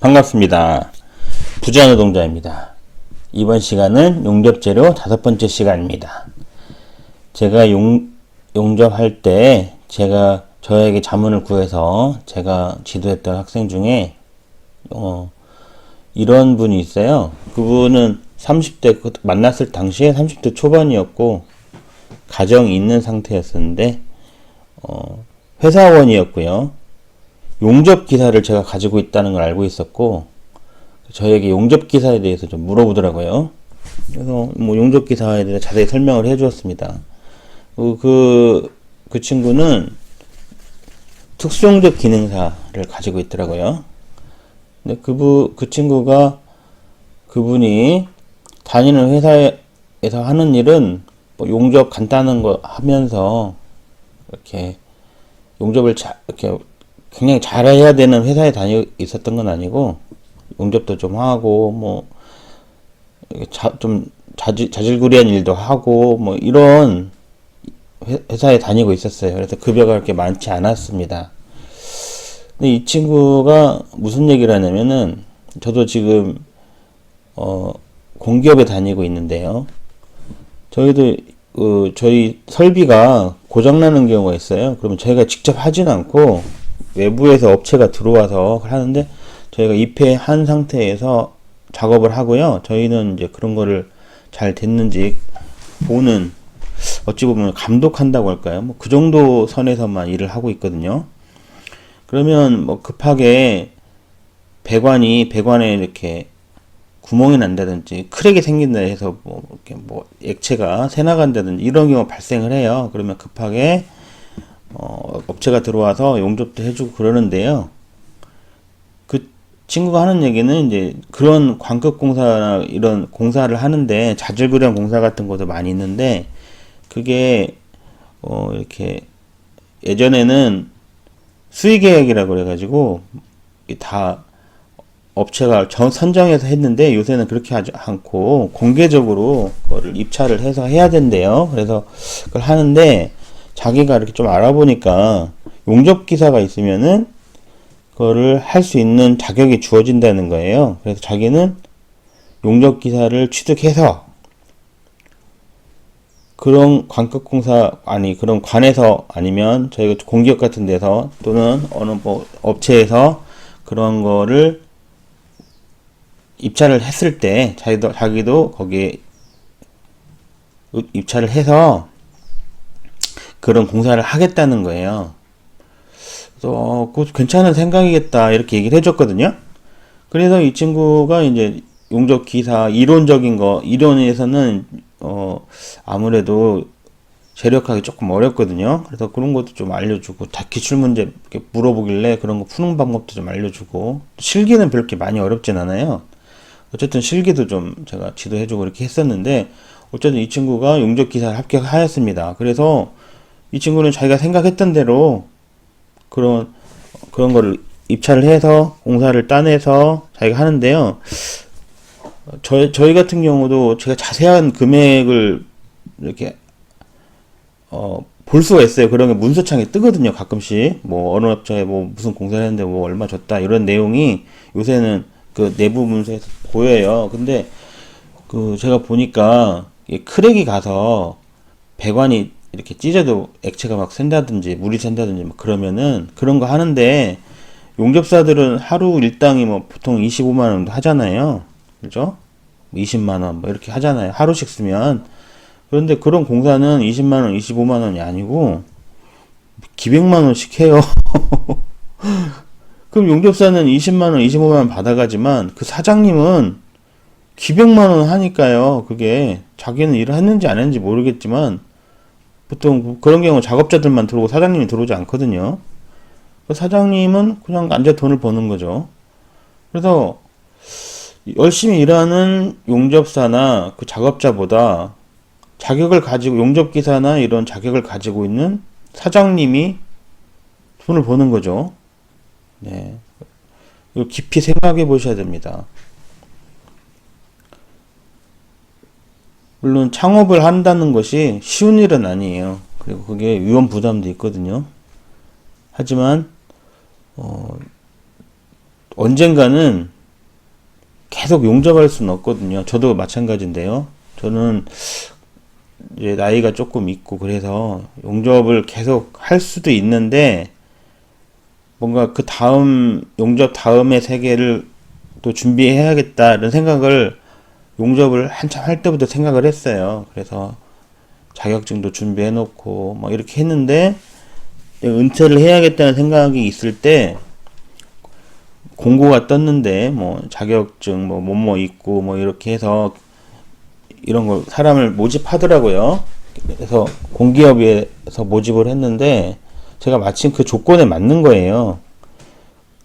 반갑습니다. 부자 노동자입니다. 이번 시간은 용접재료 다섯 번째 시간입니다. 제가 용, 용접할 때 제가 저에게 자문을 구해서 제가 지도했던 학생 중에 어, 이런 분이 있어요. 그분은 30대 그 만났을 당시에 30대 초반이었고 가정이 있는 상태였었는데 어, 회사원이었고요. 용접 기사를 제가 가지고 있다는 걸 알고 있었고 저에게 용접 기사에 대해서 좀 물어보더라고요. 그래서 뭐 용접 기사에 대해서 자세히 설명을 해주었습니다. 그, 그, 그 친구는 특수용접 기능사를 가지고 있더라고요. 근데 그부, 그 친구가 그분이 다니는 회사에서 하는 일은 뭐 용접 간단한 거 하면서 이렇게 용접을 자, 이렇게 굉장히 잘해야 되는 회사에 다니 있었던 건 아니고 용접도 좀 하고 뭐좀 자질 자질구레한 일도 하고 뭐 이런 회, 회사에 다니고 있었어요. 그래서 급여가 그렇게 많지 않았습니다. 근데 이 친구가 무슨 얘기를 하냐면은 저도 지금 어 공기업에 다니고 있는데요. 저희도 그 저희 설비가 고장 나는 경우가 있어요. 그러면 저희가 직접 하진 않고 외부에서 업체가 들어와서 하는데 저희가 입회한 상태에서 작업을 하고요. 저희는 이제 그런 거를 잘 됐는지 보는 어찌 보면 감독한다고 할까요? 뭐 그 정도 선에서만 일을 하고 있거든요. 그러면 뭐 급하게 배관이 배관에 이렇게 구멍이 난다든지 크랙이 생긴다 해서 뭐 이렇게 뭐 액체가 새 나간다든지 이런 경우 발생을 해요. 그러면 급하게 어, 업체가 들어와서 용접도 해주고 그러는데요. 그 친구가 하는 얘기는 이제 그런 광급 공사나 이런 공사를 하는데 자질구레한 공사 같은 것도 많이 있는데 그게 어, 이렇게 예전에는 수의계약이라고 그래가지고 다 업체가 전 선정해서 했는데 요새는 그렇게 하지 않고 공개적으로 그거를 입찰을 해서 해야 된대요. 그래서 그걸 하는데 자기가 이렇게 좀 알아보니까 용접 기사가 있으면은 그거를 할 수 있는 자격이 주어진다는 거예요. 그래서 자기는 용접 기사를 취득해서 그런 관급공사 아니 그런 관에서 아니면 저희가 공기업 같은 데서 또는 어느 뭐 업체에서 그런 거를 입찰을 했을 때 자기도 자기도 거기에 입찰을 해서 그런 공사를 하겠다는 거예요. 그래서 어, 그 괜찮은 생각이겠다 이렇게 얘기를 해줬거든요. 그래서 이 친구가 이제 용접 기사 이론적인 거 이론에서는 어 아무래도 재력하기 조금 어렵거든요. 그래서 그런 것도 좀 알려주고 다 기출 문제 물어보길래 그런 거 푸는 방법도 좀 알려주고 실기는 별게 많이 어렵진 않아요. 어쨌든 실기도 좀 제가 지도해주고 이렇게 했었는데 어쨌든 이 친구가 용접 기사를 합격하였습니다. 그래서 이 친구는 자기가 생각했던 대로 그런 그런 거를 입찰을 해서 공사를 따내서 자기가 하는데요. 저희 저희 같은 경우도 제가 자세한 금액을 이렇게 어, 볼 수가 있어요. 그런 게 문서창에 뜨거든요. 가끔씩 뭐 어느 업체에 뭐 무슨 공사를 했는데 뭐 얼마 줬다 이런 내용이 요새는 그 내부 문서에서 보여요. 근데 그 제가 보니까 크랙이 가서 배관이 이렇게 찢어도 액체가 막 샌다든지 물이 샌다든지 막 그러면은 그런 거 하는데 용접사들은 하루 일당이 뭐 보통 25만 원 하잖아요. 그죠? 20만 원 뭐 이렇게 하잖아요. 하루씩 쓰면. 그런데 그런 공사는 20만 원, 25만 원이 아니고 기백만 원씩 해요. 그럼 용접사는 20만 원, 25만 원 받아가지만 그 사장님은 기백만 원 하니까요. 그게 자기는 일을 했는지 안 했는지 모르겠지만 보통 그런 경우 작업자들만 들어오고 사장님이 들어오지 않거든요. 그 사장님은 그냥 앉아 돈을 버는 거죠. 그래서 열심히 일하는 용접사나 그 작업자보다 자격을 가지고 용접기사나 이런 자격을 가지고 있는 사장님이 돈을 버는 거죠. 네. 이거 깊이 생각해 보셔야 됩니다. 물론 창업을 한다는 것이 쉬운 일은 아니에요. 그리고 그게 위험 부담도 있거든요. 하지만 어, 언젠가는 계속 용접할 수는 없거든요. 저도 마찬가지인데요. 저는 이제 나이가 조금 있고 그래서 용접을 계속 할 수도 있는데 뭔가 그 다음 용접 다음의 세계를 또 준비해야겠다는 생각을 용접을 한참 할 때부터 생각을 했어요. 그래서 자격증도 준비해 놓고 뭐 이렇게 했는데 은퇴를 해야겠다는 생각이 있을 때 공고가 떴는데 뭐 자격증 뭐 뭐뭐 있고 뭐 이렇게 해서 이런 거 사람을 모집하더라고요. 그래서 공기업에서 모집을 했는데 제가 마침 그 조건에 맞는 거예요.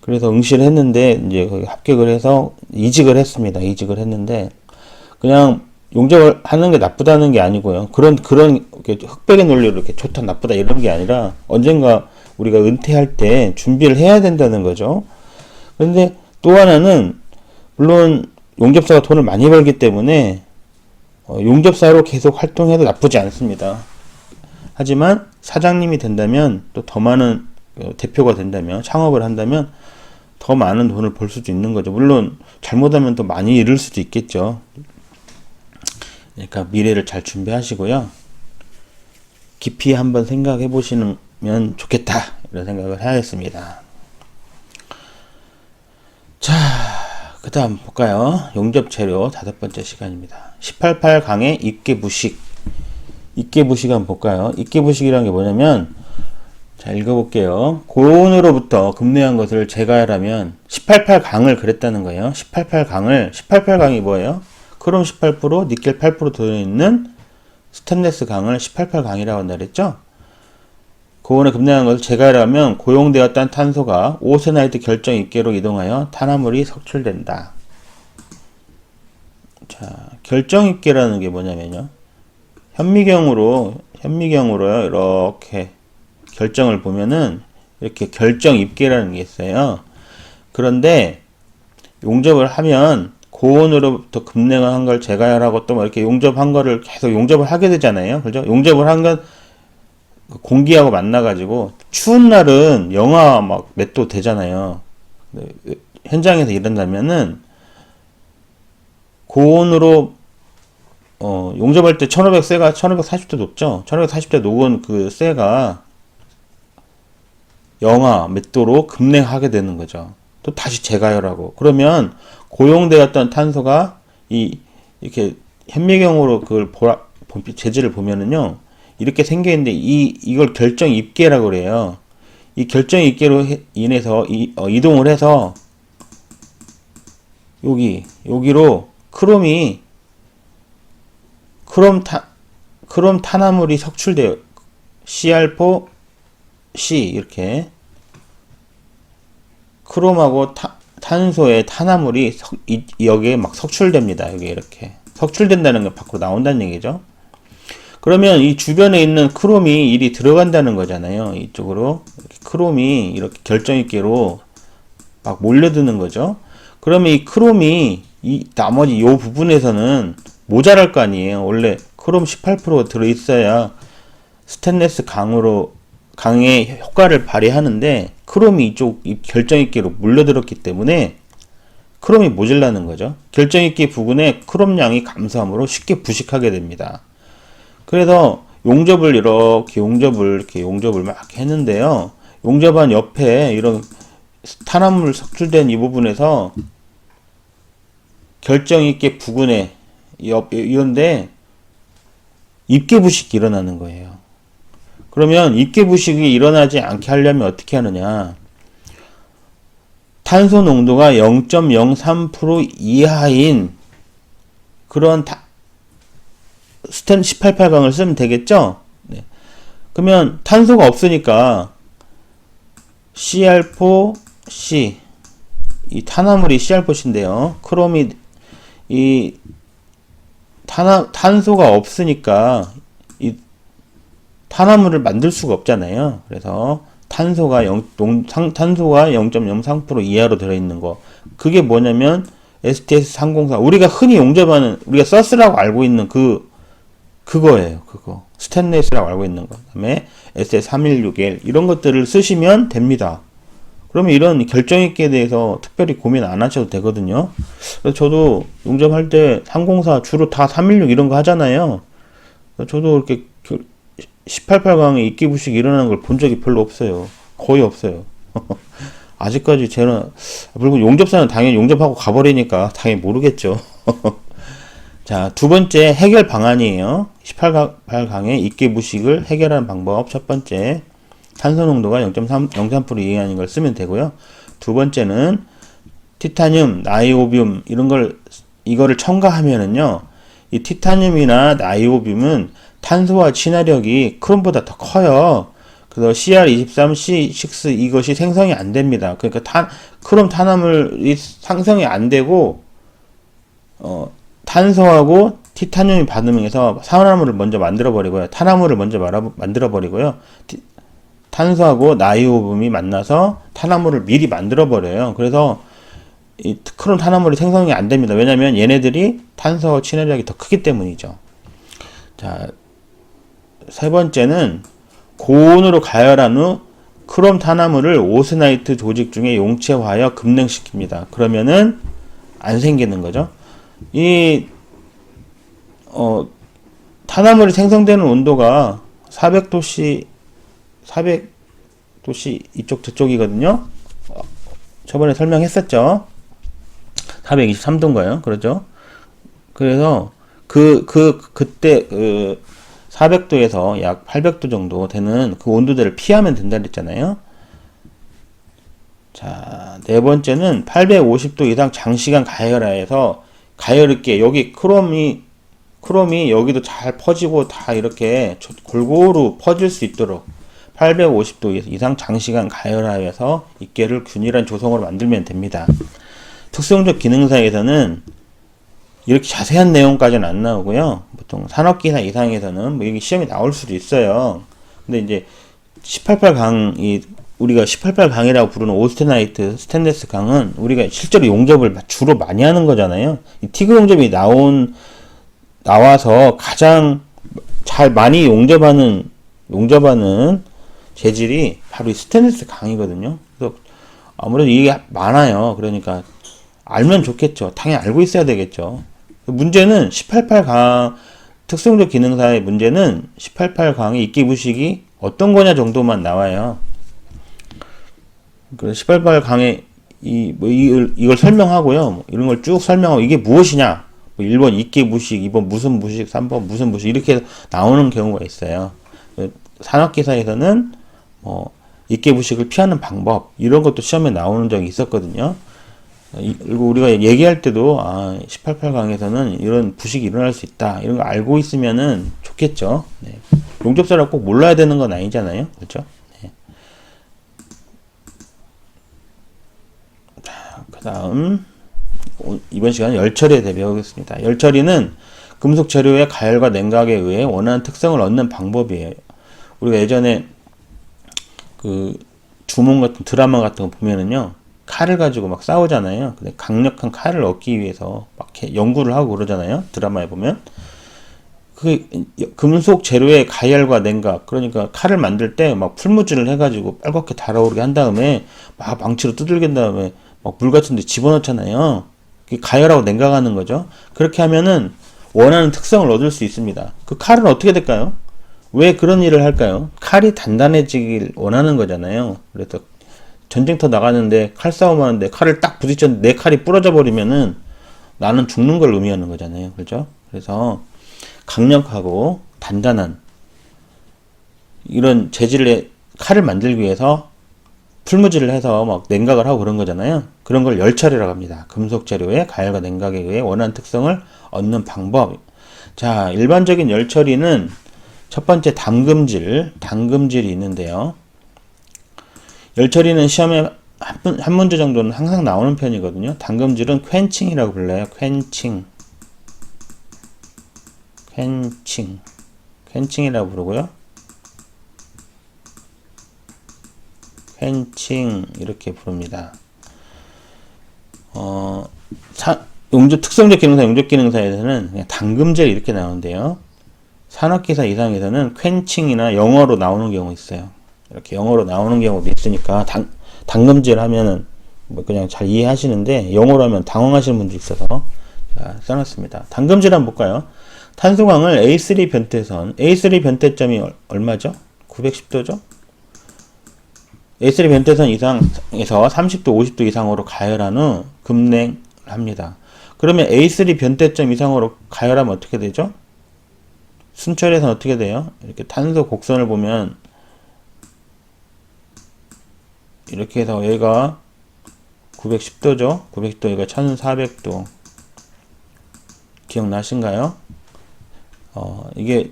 그래서 응시를 했는데 이제 합격을 해서 이직을 했습니다. 이직을 했는데 그냥 용접을 하는 게 나쁘다는 게 아니고요. 그런 그런 흑백의 논리로 이렇게 좋다 나쁘다 이런 게 아니라 언젠가 우리가 은퇴할 때 준비를 해야 된다는 거죠. 그런데 또 하나는 물론 용접사가 돈을 많이 벌기 때문에 어, 용접사로 계속 활동해도 나쁘지 않습니다. 하지만 사장님이 된다면 또 더 많은 어, 대표가 된다면 창업을 한다면 더 많은 돈을 벌 수도 있는 거죠. 물론 잘못하면 더 많이 잃을 수도 있겠죠. 그러니까 미래를 잘 준비하시고요. 깊이 한번 생각해 보시면 좋겠다. 이런 생각을 하겠습니다. 자, 그 다음 볼까요? 용접 재료 다섯 번째 시간입니다. 18팔 강의 입계 부식. 입계 부식 한번 볼까요? 입계 부식이라는 게 뭐냐면, 자, 읽어볼게요. 고온으로부터 급내한 것을 제거하려면 18팔 강을 그랬다는 거예요. 18팔 강을, 18팔 강이 뭐예요? 크롬 18%, 니켈 8% 들어있는 스테인레스 강을 18팔 강이라고 한다 그랬죠? 고온에 급내한 것을 제거하려면 고용되었던 탄소가 오세나이트 결정 입계로 이동하여 탄화물이 석출된다. 자, 결정 입계라는 게 뭐냐면요. 현미경으로 현미경으로 이렇게 결정을 보면은 이렇게 결정 입계라는 게 있어요. 그런데 용접을 하면 고온으로부터 급냉한 걸 제거하라고 또뭐 이렇게 용접한 거를 계속 용접을 하게 되잖아요. 그죠? 용접을 한건 공기하고 만나가지고 추운 날은 영하 막 몇 도 되잖아요. 네, 현장에서 일한다면은 고온으로 어, 용접할 때 1500 쇠가 1540도 높죠? 1540도 녹은 그 쇠가 영하 몇 도로 급냉하게 되는 거죠. 또 다시 재가열하고. 그러면 고용되었던 탄소가 이, 이렇게 현미경으로 그걸 보라, 재질을 보면은요, 이렇게 생겨 있는데 이, 이걸 결정 입계라고 그래요. 이 결정 입계로 해, 인해서 이, 어, 이동을 해서 여기, 여기로 크롬이 크롬 타, 크롬 탄화물이 석출돼요. CR4 C 이렇게 크롬하고 타, 탄소의 탄화물이 석, 이, 여기에 막 석출됩니다. 여기 이렇게 석출된다는 게 밖으로 나온다는 얘기죠. 그러면 이 주변에 있는 크롬이 일이 들어간다는 거잖아요. 이쪽으로 크롬이 이렇게 결정있게로 막 몰려드는 거죠. 그러면 이 크롬이 이 나머지 요 부분에서는 모자랄 거 아니에요. 원래 크롬 18% 들어있어야 스테인레스 강으로 강의 효과를 발휘하는데 크롬이 이쪽 결정있기로 물려들었기 때문에 크롬이 모질라는 거죠. 결정있기 부분에 크롬량이 감소함으로 쉽게 부식하게 됩니다. 그래서 용접을 이렇게 용접을 이렇게 용접을 막 했는데요. 용접한 옆에 이런 탄화물 석출된 이 부분에서 결정 있게 부근에 옆 이런데 입계 부식이 일어나는 거예요. 그러면 입계 부식이 일어나지 않게 하려면 어떻게 하느냐? 탄소 농도가 0.03% 이하인 그런 타, 스텐 18팔강을 쓰면 되겠죠? 네. 그러면 탄소가 없으니까 CR4C 이 탄화물이 CR4C인데요. 크롬이 이 탄화, 탄소가 없으니까 이 탄화물을 만들 수가 없잖아요. 그래서 탄소가 0, 탄소가 0.03% 이하로 들어있는 거. 그게 뭐냐면 STS304 우리가 흔히 용접하는 우리가 서스라고 알고 있는 그 그거예요. 그거. 스탠레스라고 알고 있는 거. 그다음에 SS316L 이런 것들을 쓰시면 됩니다. 그러면 이런 결정 있게 대해서 특별히 고민 안 하셔도 되거든요. 그래서 저도 용접할 때 304 주로 다 316 이런 거 하잖아요. 저도 이렇게 188강에 입기 부식 일어나는 걸 본 적이 별로 없어요. 거의 없어요. 아직까지 쟤는 그리고 용접사는 당연히 용접하고 가버리니까 당연히 모르겠죠. 자, 두 번째 해결 방안이에요. 18강의 입기 부식을 해결하는 방법. 첫 번째, 탄소 농도가 0.3, 0.3% 이하인 걸 쓰면 되고요. 두 번째는 티타늄, 나이오비움 이런 걸 이거를 첨가하면은요. 이 티타늄이나 나이오비움은 탄소와 친화력이 크롬보다 더 커요. 그래서 CR23C6 이것이 생성이 안 됩니다. 그러니까 탄, 크롬 탄화물이 상성이 안 되고 어, 탄소하고 티타늄이 반응해서 산화물을 먼저 만들어 버리고요. 탄화물을 먼저 만들어 버리고요. 티, 탄소하고 나이오뷸이 만나서 탄화물을 미리 만들어 버려요. 그래서 이 크롬 탄화물이 생성이 안 됩니다. 왜냐면 얘네들이 탄소 친화력이 더 크기 때문이죠. 자, 세 번째는 고온으로 가열한 후 크롬 탄화물을 오스나이트 조직 중에 용체화하여 급냉시킵니다. 그러면은 안 생기는 거죠. 이 어, 탄화물이 생성되는 온도가 400도씨 400도씨 이쪽 저쪽이거든요. 저번에 설명했었죠. 423도인가요? 그렇죠? 그래서 그, 그, 그때, 그, 400도에서 약 800도 정도 되는 그 온도대를 피하면 된다 그랬잖아요. 자, 네 번째는 850도 이상 장시간 가열하여서 가열 있게 여기 크롬이 크롬이 여기도 잘 퍼지고 다 이렇게 골고루 퍼질 수 있도록 850도 이상 장시간 가열하여서 입계를 균일한 조성으로 만들면 됩니다. 특성적 기능사에서는 이렇게 자세한 내용까지는 안 나오고요. 보통 산업기사 이상에서는 뭐 여기 시험이 나올 수도 있어요. 근데 이제 188강 이 우리가 188강이라고 부르는 오스테나이트 스탠레스 강은 우리가 실제로 용접을 주로 많이 하는 거잖아요. 이 티그 용접이 나온 나와서 가장 잘 많이 용접하는 용접하는 재질이 바로 이 스테인리스 강이거든요. 그래서 아무래도 이게 많아요. 그러니까 알면 좋겠죠. 당연히 알고 있어야 되겠죠. 문제는 188 강 특성적 기능사의 문제는 188 강의 입기 부식이 어떤 거냐 정도만 나와요. 그래서 188강의 이, 뭐, 이걸, 이걸 설명하고요. 뭐 이런 걸 쭉 설명하고 이게 무엇이냐. 뭐 1번 입기 부식, 2번 무슨 부식, 3번 무슨 부식 이렇게 나오는 경우가 있어요. 산업기사에서는 뭐 입기 부식을 피하는 방법 이런 것도 시험에 나오는 적이 있었거든요. 그리고 우리가 얘기할 때도 아, 188강에서는 이런 부식이 일어날 수 있다. 이런 거 알고 있으면은 좋겠죠. 네. 용접사를 꼭 몰라야 되는 건 아니잖아요. 그렇죠? 네. 자, 그 다음 이번 시간은 열처리에 대해 배우겠습니다. 열처리는 금속 재료의 가열과 냉각에 의해 원하는 특성을 얻는 방법이에요. 우리가 예전에 그 주문 같은 드라마 같은 거 보면은요. 칼을 가지고 막 싸우잖아요. 근데 강력한 칼을 얻기 위해서 막 연구를 하고 그러잖아요. 드라마에 보면. 그 금속 재료의 가열과 냉각 그러니까 칼을 만들 때 막 풀무질을 해가지고 빨갛게 달아오르게 한 다음에 막 망치로 두들긴 다음에 막 물 같은데 집어넣잖아요. 가열하고 냉각하는 거죠. 그렇게 하면은 원하는 특성을 얻을 수 있습니다. 그 칼은 어떻게 될까요? 왜 그런 일을 할까요? 칼이 단단해지길 원하는 거잖아요. 그래서 전쟁터 나가는데 칼 싸움 하는데 칼을 딱 부딪혔는데 내 칼이 부러져 버리면은 나는 죽는 걸 의미하는 거잖아요. 그죠? 그래서 강력하고 단단한 이런 재질의 칼을 만들기 위해서 풀무질을 해서 막 냉각을 하고 그런 거잖아요. 그런 걸 열처리라고 합니다. 금속 재료의 가열과 냉각에 의해 원하는 특성을 얻는 방법. 자, 일반적인 열처리는 첫 번째 담금질, 담금질이 있는데요. 열처리는 시험에 한, 한 문제 정도는 항상 나오는 편이거든요. 담금질은 퀸칭이라고 불러요. 퀸칭. 퀸칭. 퀸칭이라고 부르고요. 퀸칭 이렇게 부릅니다. 어, 사, 용접 특성적 기능사, 용접 기능사에서는 담금질 이렇게 나오는데요. 산업기사 이상에서는 퀸칭이나 영어로 나오는 경우 있어요. 이렇게 영어로 나오는 경우도 있으니까 당, 당금질 하면은 뭐 그냥 잘 이해하시는데 영어로 하면 당황하시는 분도 있어서 써놨습니다. 당금질 한번 볼까요? 탄소광을 A3 변태선, A3 변태점이 얼- 얼마죠? 910도죠? A3 변태선 이상에서 30도, 50도 이상으로 가열한 후 급냉을 합니다. 그러면 A3 변태점 이상으로 가열하면 어떻게 되죠? 순철에서는 어떻게 돼요? 이렇게 탄소 곡선을 보면 이렇게 해서 얘가 910도죠? 910도 얘가 1400도 기억나신가요? 어, 이게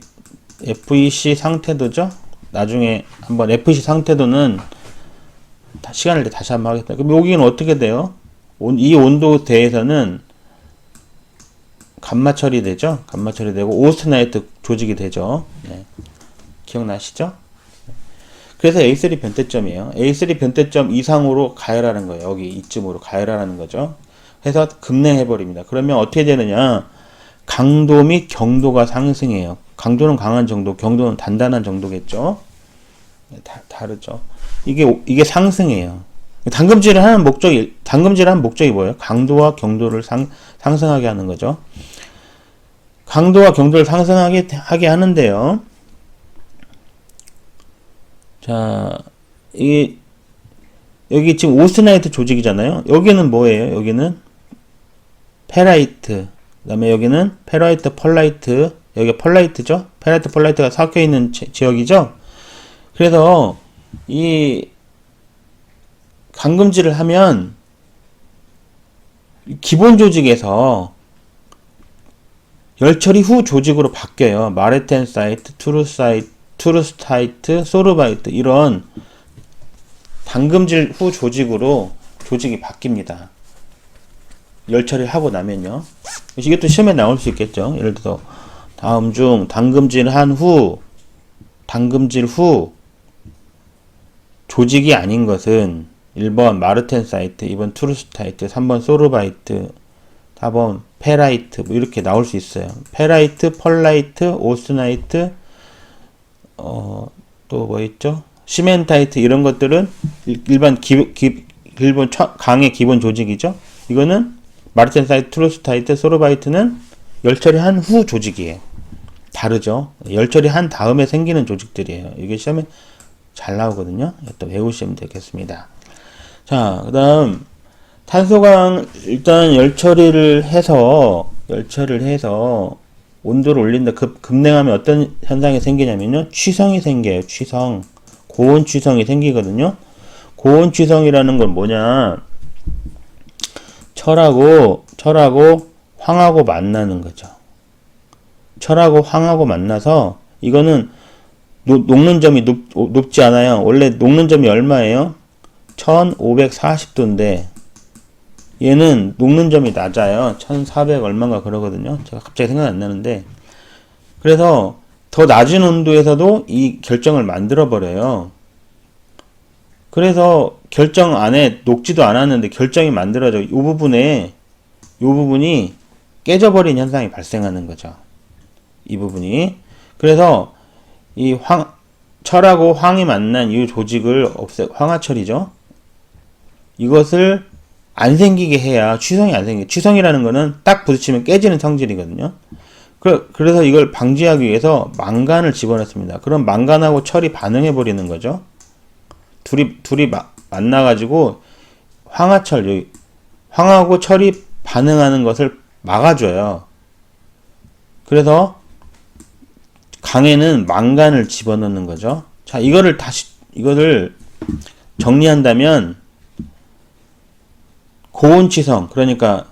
FEC 상태도죠? 나중에 한번 FEC 상태도는 다- 시간을 내 다시 한번 하겠습니다. 그럼 여기는 어떻게 돼요? 온- 이 온도대에서는 감마 처리되죠? 감마 처리되고 오스트나이트 조직이 되죠. 네. 기억나시죠? 그래서 A3 변태점이에요. A3 변태점 이상으로 가열하는 거예요. 여기 이쯤으로 가열하는 거죠. 해서 급냉해버립니다. 그러면 어떻게 되느냐? 강도 및 경도가 상승해요. 강도는 강한 정도, 경도는 단단한 정도겠죠? 네, 다, 다르죠. 이게, 오- 이게 상승해요. 당금질을 하는 목적이, 당금질을 하는 목적이 뭐예요? 강도와 경도를 상, 상승하게 하는 거죠. 강도와 경도를 상승하게 하게 하는데요. 자, 이 여기 지금 오스나이트 조직이잖아요. 여기는 뭐예요? 여기는 페라이트. 그다음에 여기는 페라이트, 펄라이트. 여기 펄라이트죠? 페라이트, 펄라이트가 섞여 있는 지, 지역이죠. 그래서 이 감금질을 하면 기본 조직에서 열처리 후 조직으로 바뀌어요. 마레텐사이트, 투루사이트, 투루스타이트, 소르바이트 이런 당금질 후 조직으로 조직이 바뀝니다. 열처리를 하고 나면요. 이게 또 시험에 나올 수 있겠죠. 예를 들어서 다음 중 당금질 한 후, 당금질 후 조직이 아닌 것은 1번 마르텐 사이트, 2번 투루스타이트, 3번 소르바이트, 4번 페라이트 뭐 이렇게 나올 수 있어요. 페라이트, 펄라이트, 오스나이트 어, 또 뭐 있죠? 시멘타이트 이런 것들은 일- 일반 기, 기, 일본 처- 강의 기본 조직이죠. 이거는 마르텐 사이트, 투루스타이트, 소르바이트는 열처리한 후 조직이에요. 다르죠. 열처리한 다음에 생기는 조직들이에요. 이게 시험에 잘 나오거든요. 또 외우시면 되겠습니다. 자, 그 다음 탄소광 일단 열처리를 해서 열처리를 해서 온도를 올린다. 급, 급냉하면 어떤 현상이 생기냐면요. 취성이 생겨요. 취성. 고온 취성이 생기거든요. 고온 취성이라는 건 뭐냐? 철하고 철하고 황하고 만나는 거죠. 철하고 황하고 만나서 이거는 녹, 녹는 점이 높, 높지 않아요. 원래 녹는 점이 얼마예요? 1540도인데 얘는 녹는 점이 낮아요. 1400 얼마인가 그러거든요. 제가 갑자기 생각 안 나는데 그래서 더 낮은 온도에서도 이 결정을 만들어 버려요. 그래서 결정 안에 녹지도 않았는데 결정이 만들어져. 이 부분에 이 부분이 깨져버린 현상이 발생하는 거죠. 이 부분이. 그래서 이 황, 철하고 황이 만난 이 조직을 없애, 황화철이죠. 이것을 안 생기게 해야 취성이 안 생겨. 취성이라는 거는 딱 부딪히면 깨지는 성질이거든요. 그, 그래서 이걸 방지하기 위해서 망간을 집어넣습니다. 그럼 망간하고 철이 반응해 버리는 거죠. 둘이 둘이 마, 만나가지고 황화철 여기 황하고 철이 반응하는 것을 막아줘요. 그래서 강에는 망간을 집어넣는 거죠. 자, 이거를 다시 이거를 정리한다면 고온 취성 그러니까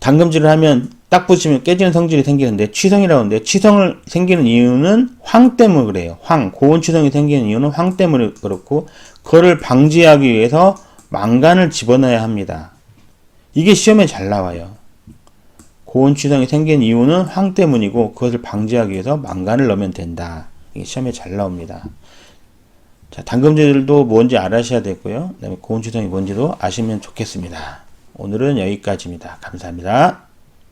당금질을 하면 딱 붙이면 깨지는 성질이 생기는데 취성이라고 하는데 취성을 생기는 이유는 황 때문에 그래요. 황 고온 취성이 생기는 이유는 황 때문에 그렇고 그거를 방지하기 위해서 망간을 집어넣어야 합니다. 이게 시험에 잘 나와요. 고온 취성이 생긴 이유는 황 때문이고 그것을 방지하기 위해서 망간을 넣으면 된다. 이게 시험에 잘 나옵니다. 자, 당금질도 뭔지 알아셔야 되고요. 그다음에 고온 취성이 뭔지도 아시면 좋겠습니다. 오늘은 여기까지입니다. 감사합니다.